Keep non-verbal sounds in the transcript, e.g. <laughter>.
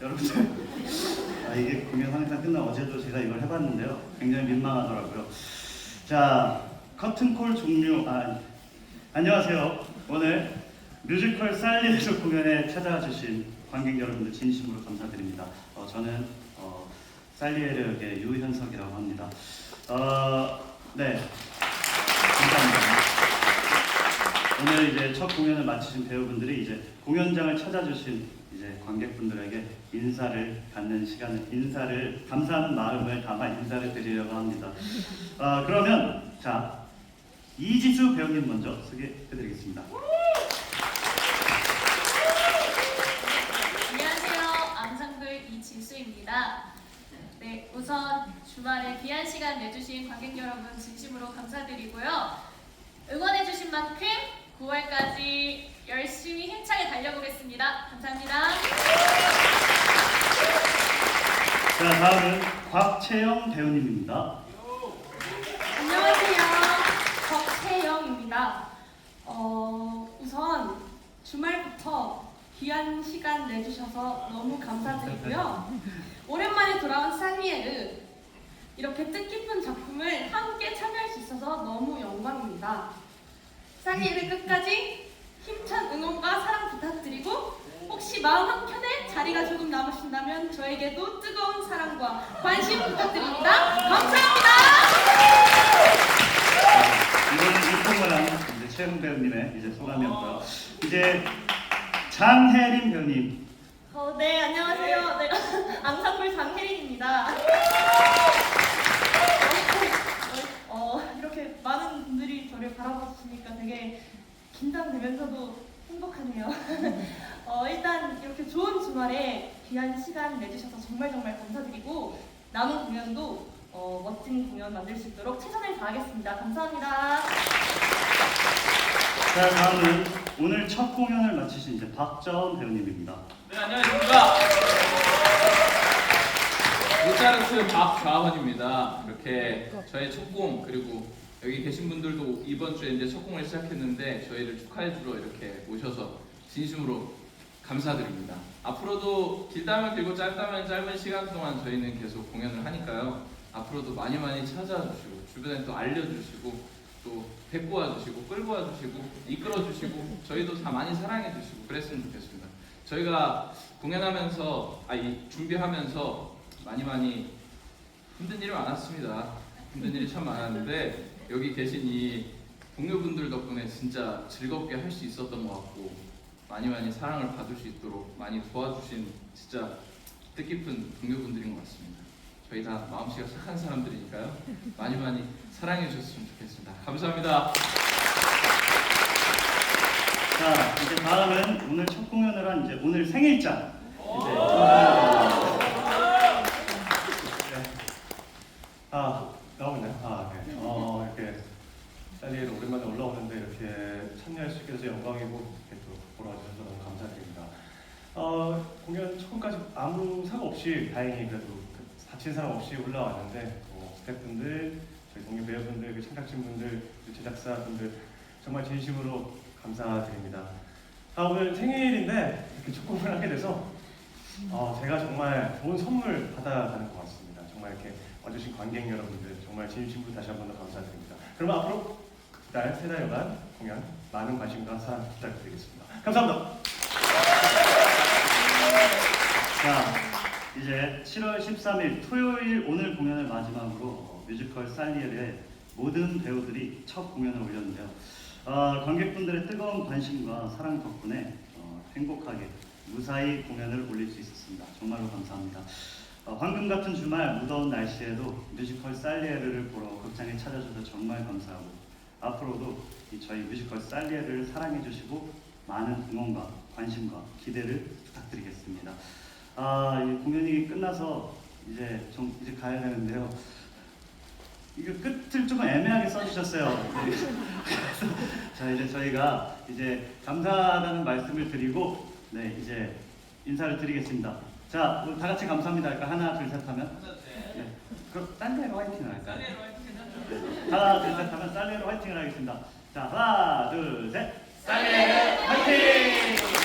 여러분들 아, 이게 공연 항상 끝나 어제도 제가 이걸 해봤는데요. 굉장히 민망하더라고요. 자 커튼콜 종료. 아 안녕하세요. 오늘 뮤지컬 살리에서 공연에 찾아와 주신 관객 여러분들 진심으로 감사드립니다. 어, 저는 어, 살리에르 역의 유현석이라고 합니다. 어, 네, 감사합니다. 오늘 이제 첫 공연을 마치신 배우분들이 이제 공연장을 찾아주신 이제 관객분들에게 인사를 갖는 시간을 인사를 감사하는 마음을 담아 인사를 드리려고 합니다. 어, 그러면 자 이지수 배우님 먼저 소개해드리겠습니다. 안녕하세요. 앙상블 이지수입니다. 네, 우선 주말에 귀한 시간 내주신 관객 여러분 진심으로 감사드리고요. 응원해주신 만큼 9월까지 열심히 힘차게 달려보겠습니다. 감사합니다. 자 다음은 곽채영 배우님입니다. 안녕하세요. 덕채영입니다. 어, 우선 주말부터 귀한 시간 내주셔서 너무 감사드리고요. 오랜만에 돌아온 살리에르 이렇게 뜻깊은 작품을 함께 참여할 수 있어서 너무 영광입니다. 살리에르 끝까지 힘찬 응원과 사랑 부탁드리고 혹시 마음 한켠에 자리가 조금 남으신다면 저에게도 뜨거운 사랑과 관심 부탁드립니다. 감사합니다. 이번 일통과랑 이제 채영 배우님의 이제 소감이었고요. 이제 장혜린 배우님. 어, 네, 안녕하세요. 네, <laughs> 앙상블 장혜린입니다. 어, 이렇게 많은 분들이 저를 바라봐 주시니까 되게 긴장되면서도 행복하네요. <laughs> 어, 일단 이렇게 좋은 주말에 귀한 시간 내주셔서 정말 정말 감사드리고 남은 공연도 어, 멋진 공연 만들 수 있도록 최선을 다하겠습니다. 감사합니다. 자 다음은 오늘 첫 공연을 마치신 이제 박자원 배우님입니다. 네, 안녕하십니까. 모차르트 박좌원입니다. 이렇게 저의 첫 공, 그리고 여기 계신 분들도 이번 주에 이제 첫 공을 시작했는데 저희를 축하해 주러 이렇게 오셔서 진심으로 감사드립니다. 앞으로도 길다면 길고 짧다면 짧은 시간 동안 저희는 계속 공연을 하니까요. 앞으로도 많이 많이 찾아주시고 주변에 또 알려주시고 또 데리고 와주시고 끌고 와주시고 이끌어주시고 저희도 다 많이 사랑해주시고 그랬으면 좋겠습니다. 저희가 공연하면서 아이 준비하면서 많이 많이 힘든 일이 많았습니다. 힘든 일이 참 많았는데 여기 계신 이 동료분들 덕분에 진짜 즐겁게 할 수 있었던 것 같고 많이 많이 사랑을 받을 수 있도록 많이 도와주신 진짜 뜻깊은 동료분들인 것 같습니다. 저희 다 마음씨가 착한 사람들이니까요. 많이 많이 사랑해 주셨으면 좋겠습니다. 감사합니다. 자 이제 다음은 오늘 첫 공연을 한 이제 오늘 생일자 이제 네. 아 나오나요? 아 네. 어 이렇게 살리에로 오랜만에 올라오는데 이렇게 참여할 수 있게 돼서 영광이고 이렇게 또 보러 와주셔서 너무 감사드립니다. 어 공연 초반까지 아무 사고 없이 다행히 그래도 그 다친 사람 없이 올라왔는데 뭐 스태프분들, 저희 동료 배우분들, 그 제작진분들, 그 제작사분들 정말 진심으로 감사드립니다. 아 오늘 생일인데 이렇게 첫 공연을 하게 돼서 어, 제가 정말 좋은 선물 받아가는 것 같습니다. 정말 이렇게 와주신 관객 여러분들 정말 진심으로 다시 한 번 더 감사드립니다. 그럼 앞으로 그 달 세 달여간 공연 많은 관심과 사랑 부탁드리겠습니다. 감사합니다. 자 이제 7월 13일 토요일 오늘 공연을 마지막으로 어, 뮤지컬 살리엘의 모든 배우들이 첫 공연을 올렸는데요. 어, 관객분들의 뜨거운 관심과 사랑 덕분에 어, 행복하게 무사히 공연을 올릴 수 있었습니다. 정말로 감사합니다. 어, 황금 같은 주말 무더운 날씨에도 뮤지컬 살리에르를 보러 극장에 찾아주셔서 정말 감사하고 앞으로도 이 저희 뮤지컬 살리에르를 사랑해 주시고 많은 응원과 관심과 기대를 부탁드리겠습니다. 아, 이 공연이 끝나서 이제 좀 이제 가야 되는데요. 이거 끝을 조금 애매하게 써주셨어요. 네. <laughs> 자 이제 저희가 이제 감사하다는 말씀을 드리고 네 이제 인사를 드리겠습니다. 자, 우리 다 같이 감사합니다. 할까 하나 둘 셋 하면 네. 그럼 딴 데로 화이팅을 할까요? 네. 하나 둘 셋 하면 쌀레로 화이팅을 하겠습니다. 자 하나 둘 셋. 쌀레 화이팅!